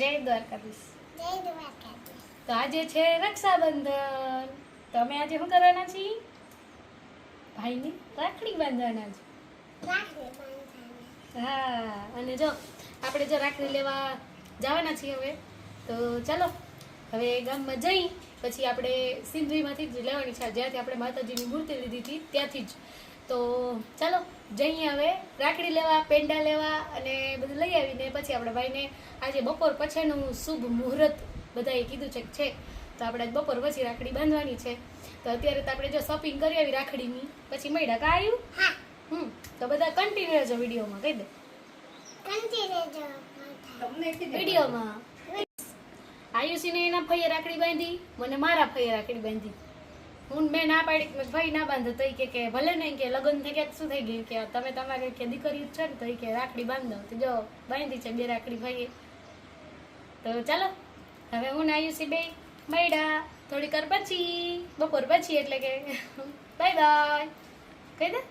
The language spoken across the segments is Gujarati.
જય દ્વારકાધીશ. જય દ્વારકાધીશ. તો આજે છે રક્ષાબંધન. તો અમે આજે શું કરવાના છીએ ભાઈને રાખડી બાંધવાના છે. હા અને જો આપણે જો રાખડી લેવા જવાના છીએ હવે તો ચાલો હવે ગામમાં જઈ પછી આપણે સિંધરીમાંથી જ લેવાની છે. જ્યાંથી આપણે માતાજીની મૂર્તિ લીધી હતી ત્યાંથી જ તો ચાલો જઈએ હવે. રાખડી લેવા પેંડા લેવા અને બધું લઈ આવીને પછી આપણા ભાઈને આજે બપોર પછીનું શુભ મુહૂર્ત બધાએ કીધું છે કે છે. તો આપણે આજ બપોર પછી રાખડી બાંધવાની છે. તો અત્યારે તો આપણે જો શોપિંગ કરી આવી રાખડીની. પછી મળ્યા કા આવ્યું હા. હમ તો બધા કન્ટિન્યુ રહેજો વિડીયોમાં કહી દે. કંટી રેજો માથા વિડીયોમાં. આયુષીને એના ફઈએ રાખડી બાંધી મને મારા ફઈએ રાખડી બાંધી. હું મેં ના પાડી કે ભાઈ ના બાંધો તો કે કે ભલે નહીં કે લગ્ન થઈ ગયા શું થઈ ગયું? કે તમે તમારે કે દીકરી છે ને તો કે રાખડી બાંધો. તો જો બાંધી છે બે રાખડી ભાઈએ. તો ચાલો હવે હું ને આયુષી બે મળ્યા. થોડીક વાર પછી બપોર પછી એટલે કે. Bye bye. કહી દે.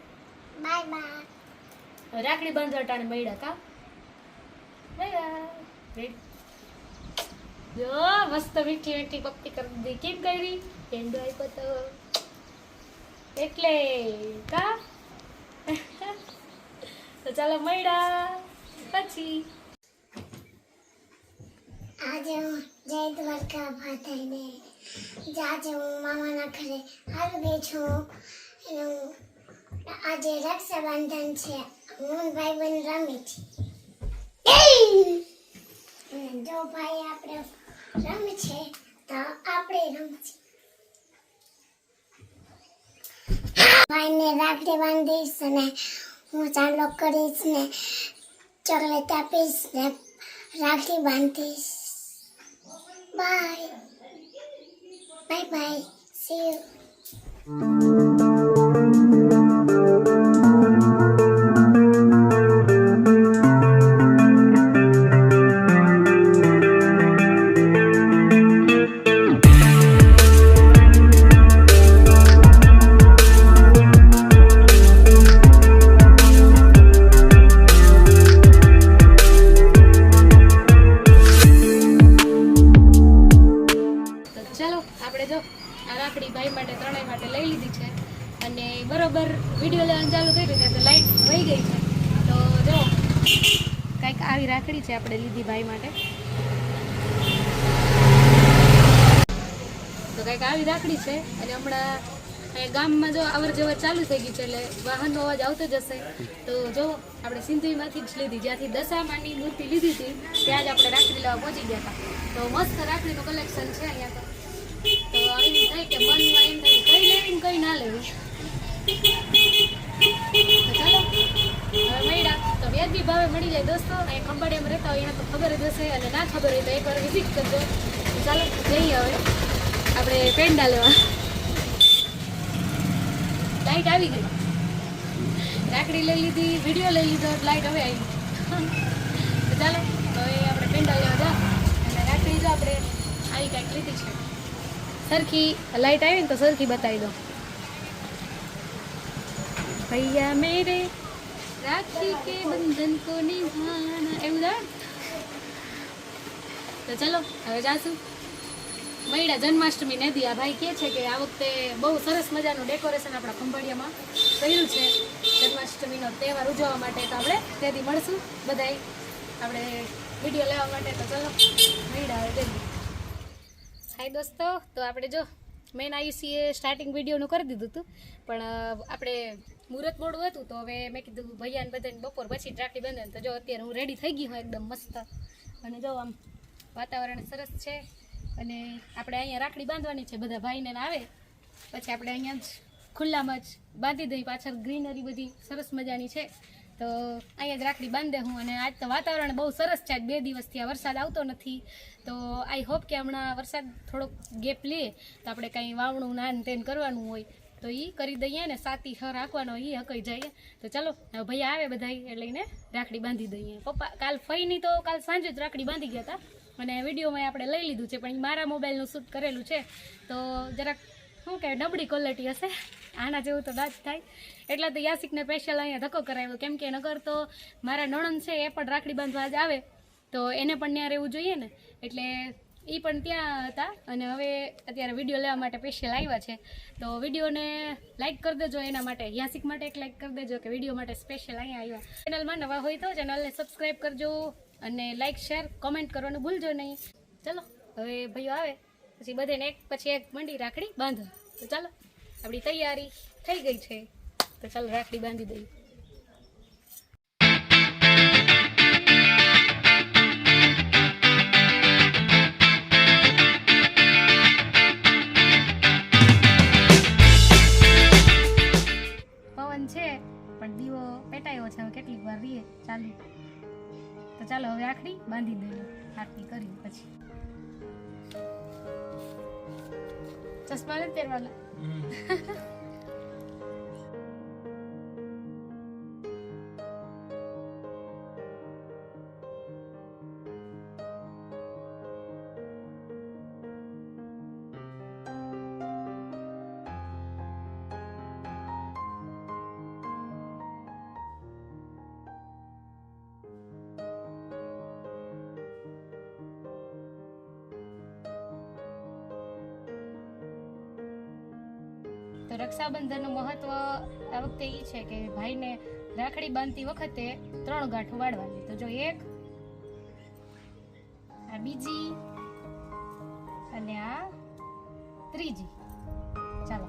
Bye bye. રાખડી બાંધો ટાણે મળ્યા કા? Bye bye. જો મસ્ત મીઠી મીઠી પપ્પી કરી દીધી. કેમ કરી? પેંડો આપ્યો તો એટલે કા? તો ચાલો મળ્યા. પછી. આજે હું જય દ્વારકા ભાથઈને આજે હું મામાના ઘરે આવી છું. આજે રક્ષાબંધન છે. હું ભાઈ બહેન રમી છે જો ભાઈ આપણે રમે છે, તો આપણે રમશે ભાઈને રાખડી બાંધીશ અને હું ચાંદલો કરીશ ને ચોકલેટ આપીશ ને રાખડી બાંધીશ. Bye bye bye see you આ રાખડી ભાઈ માટે ત્રણેય માટે લઈ લીધી છે. અને બરોબર વીડિયો લેવાનું ચાલુ કરી દીધું તો લાઈટ વહી ગઈ છે. તો જો, કંઈક આવી રાખડી છે આપણે લીધી ભાઈ માટે. તો કંઈક આવી રાખડી છે, અને હમણાં ગામમાં જો અવર જવર ચાલુ થઈ ગઈ છે, એટલે વાહનનો અવાજ આવતો જ હશે. તો જો, આપણે સિંધુઈમાંથી જ લીધી, જ્યાંથી દશામાની મૂર્તિ લીધી હતી, ત્યાં જ આપણે રાખડી લેવા પહોંચી ગયા હતા. તો મસ્ત રાખડીનું કલેક્શન છે અહીંયા તો. તો આવી થાય કે મનમાં એમ થાય કઈ લેવી ને કઈ ના લેવી. તો વ્યાજબી ભાવે મળી જાય દોસ્તો. અહીંયા ખંભાળિયામાં રહેતા હોય, એને તો ખબર જ અને ના ખબર હોય તો એકવાર વિઝિટ કરજો. ચાલો, જઈએ હવે. આપણે પેંડા લેવા. લાઈટ આવી ગઈ. રાખડી લઈ લીધી વીડિયો લઈ લીધો લાઈટ હવે આવી ચાલો હવે આપણે પેંડા લેવા જા અને રાખડી જો આપણે આવી કાંઈક લીધી છે સરખી લાઈટ આવી ને તો સરખી બતાવી દો. ભૈયા મેરે, રાખી કે બંધન કો નિભાના એવું દા તો ચલો, હવે જાશું. મૈડા જન્માષ્ટમી નદી આ ભાઈ કહે છે કે આ વખતે બહુ સરસ મજાનું ડેકોરેશન આપણા ખંભાળિયામાં કર્યું છે. જન્માષ્ટમીનો તહેવાર ઉજવવા માટે તો આપણે તેથી મળશું બધાય. આપણે વીડિયો લેવા માટે તો ચલો, મૈડા હવે જલ્દી હાય દોસ્તો, તો આપણે જો મેન આયુષીએ સ્ટાર્ટિંગ વિડીયોનું કરી દીધું હતું, પણ આપણે મુહૂર્ત મોડું હતું, તો હવે મેં કીધું ભૈયાને બધાને બપોર પછી રાખડી બંધન. તો જો અત્યારે હું રેડી થઈ ગઈ હું એકદમ મસ્ત. અને જો આમ વાતાવરણ સરસ છે, અને આપણે અહીંયા રાખડી બાંધવાની છે, બધા ભાઈને આવે. પછી આપણે અહીંયા જ ખુલ્લામાં જ બાંધી દઈ પાછળ ગ્રીનરી બધી સરસ મજાની છે. તો અહીંયા જ રાખડી બાંધે હું અને આજ તો વાતાવરણ બહુ સરસ છે. આજ બે દિવસથી આ વરસાદ આવતો નથી. તો આઈ હોપ કે હમણાં વરસાદ થોડોક ગેપ લે, તો આપણે કાંઈ વાવણું નાન તેન કરવાનું હોય. તો એ કરી દઈએ ને સાતી હર રાખવાનો એ હકાઈ જાય. તો ચાલો ભાઈ આવે બધા એ લઈને રાખડી બાંધી દઈએ. પપ્પા, કાલ ફઈની તો કાલ સાંજે જ રાખડી બાંધી ગયા હતા અને વિડીયોમાં આપણે લઈ લીધું છે, પણ મારા મોબાઈલનું શૂટ કરેલું છે. તો જરાક શું કે નબળી ક્વોલિટી હશે? આના જેવું તો દાજ થાય. એટલે તો યાસિકને સ્પેશિયલ અહીંયા ધક્કો કરાવ્યો. કેમ કે નગર તો મારા નણંદ છે, એ પણ રાખડી બાંધવા જ આવે. તો એને પણ ત્યાં રહેવું જોઈએ ને. એટલે એ પણ ત્યાં હતા અને હવે અત્યારે વીડિયો લેવા માટે સ્પેશિયલ આવ્યા છે. તો વિડીયોને લાઈક કરી દેજો એના માટે. યાસિક માટે એક લાઈક કરી દેજો કે વીડિયો માટે સ્પેશિયલ અહીંયા આવ્યા. ચેનલમાં નવા હોય તો ચેનલને સબસ્ક્રાઈબ કરજો અને લાઈક શેર કોમેન્ટ કરવાનું ભૂલજો નહીં. ચલો, હવે ભાઈઓ આવે. પછી બધાને એક પછી એક મંડી રાખડી બાંધો. તો ચાલો, આપણી તૈયારી થઈ ગઈ છે. તો ચાલો રાખડી બાંધી દઈએ. પવન છે, પણ દીવો પેટાયો છે કેટલીક વાર રહીએ ચાલુ. તો ચાલો હવે આખડી બાંધી દઈએ, આરતી કરી પછી. Just wanted to તો રક્ષાબંધનનું મહત્વ આ વખતે એ છે કે ભાઈને રાખડી બાંધતી વખતે ત્રણ ગાંઠો વાળવાની. તો જો એક, આ બીજી અને આ ત્રીજી. ચાલો.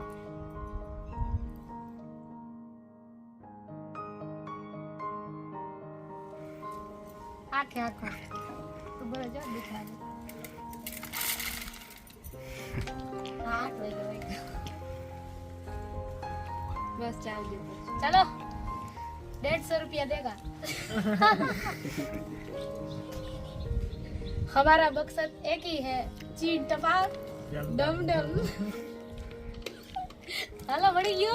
આખે આખો. તું બોલો જો દેખાડે હા, આઠ વાગે बस दिन चलो डेढ़ सौ रुपया देगा। हमारा मकसद एक ही है चीन टपा डम डम। Hello buddy yo.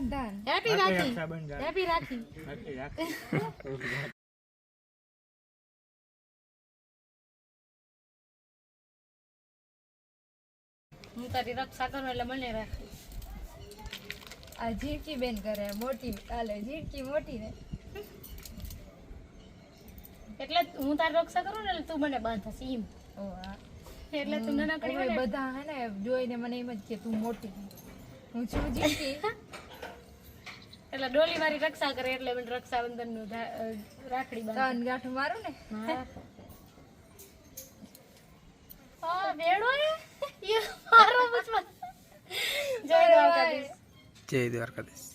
Rakshabandhan happy rakhi. Happy rakhi. હું તારી રક્ષા કરું એટલે મને રાખી. આ જીવકી બેન કરે મોટી કાલે જીડકી મોટી ને. એટલે હું તારી રક્ષા કરું ને તું મને બાંધશ એમ. એટલે તું નાના બધા હે ને જોઈને મને એમ જ કે તું મોટી. હું છું જીડકી એટલે ડોલી મારી રક્ષા કરે એટલે મને રક્ષાબંધનનું રાખડી બાંધે. ગાંઠ મારું ને? હા. આ બેડો એ? મારો પુષ્પા. જય દ્વારકાધીશ. જય દ્વારકાધીશ.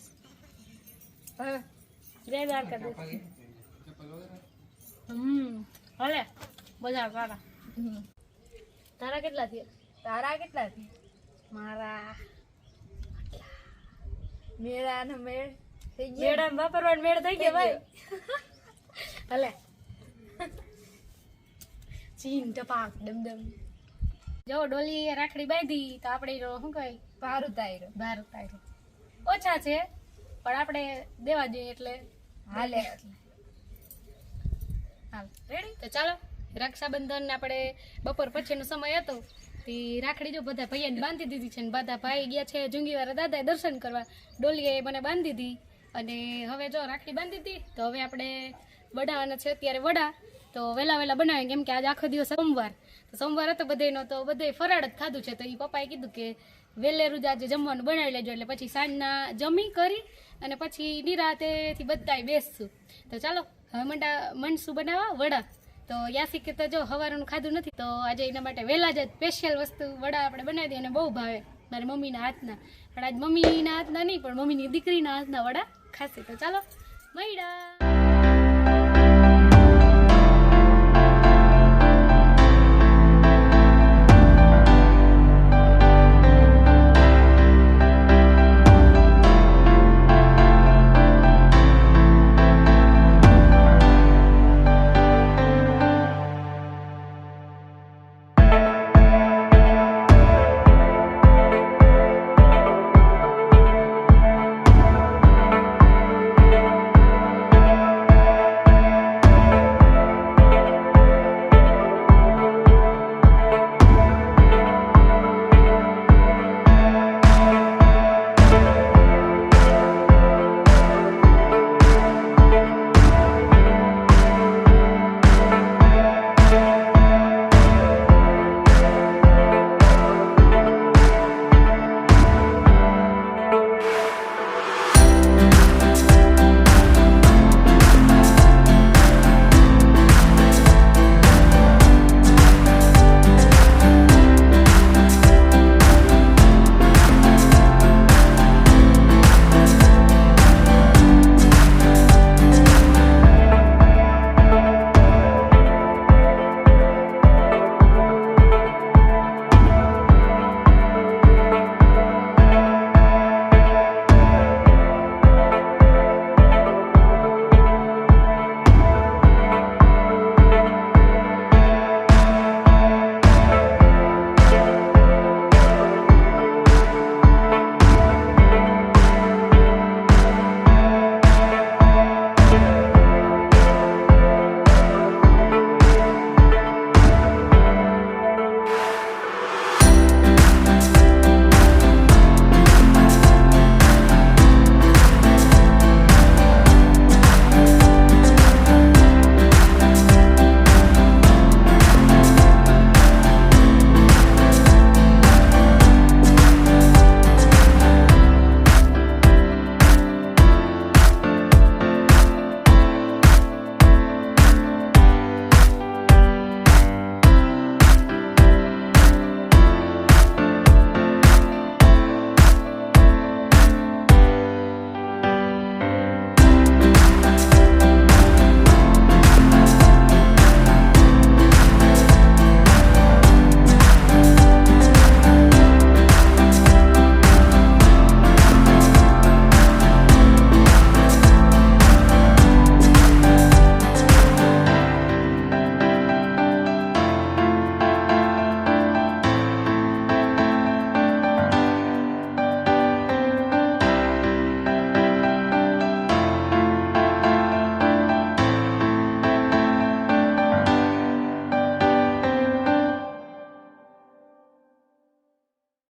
જય દ્વારકાધીશ. હમ હલે બધા સારા તારા કેટલા થયા? તારા કેટલા થયા? મારા મેળા ને મેળ મેડમ વાપરવાનો મેળ થઈ ગયો ભાઈ. ભલે ચીન ટપાક ડમ ડમ જો ડોલી રાખડી બાંધી તો આપણે શું કહે? પારું તાયરો બાર ઉતાર્યો ઓછા છે પણ આપણે દેવા જોઈએ એટલે. હાલે. હાલ. રેડી તો ચાલો. રક્ષાબંધન આપણે બપોર પછીનો સમય હતો. તે રાખડી જો બધા ભાઈને બાંધી દીધી છે ને બધા ભાઈ ગયા છે જુંગીવાળા દાદાએ દર્શન કરવા. ડોલીએ મને બાંધી દીધી અને હવે જો રાખડી બાંધી હતી, તો હવે આપણે બનાવવાના છે અત્યારે વડા. તો વહેલા વહેલા બનાવીએ, કેમ કે આજે આખો દિવસ સોમવાર. તો સોમવાર હતો બધેનો તો બધે ફરાળ જ ખાધું છે. તો એ પપ્પાએ કીધું કે વહેલેરું આજે જમવાનું બનાવી લેજો. એટલે પછી સાંજના જમી કરી અને પછી નિરાતેથી બધાય બેસશું. તો ચાલો, હવે મંડા મનસું બનાવવા વડા. તો યાસિકે તો જો હવારનું ખાધું નથી, તો આજે એના માટે વહેલા જ સ્પેશિયલ વસ્તુ વડા આપણે બનાવી દઈએ અને બહુ ભાવે. મારી મમ્મીના હાથના. પણ આજ મમ્મીના હાથના નહીં, પણ મમ્મીની દીકરીના હાથના વડા. ખાશે તો ચાલો મૈડા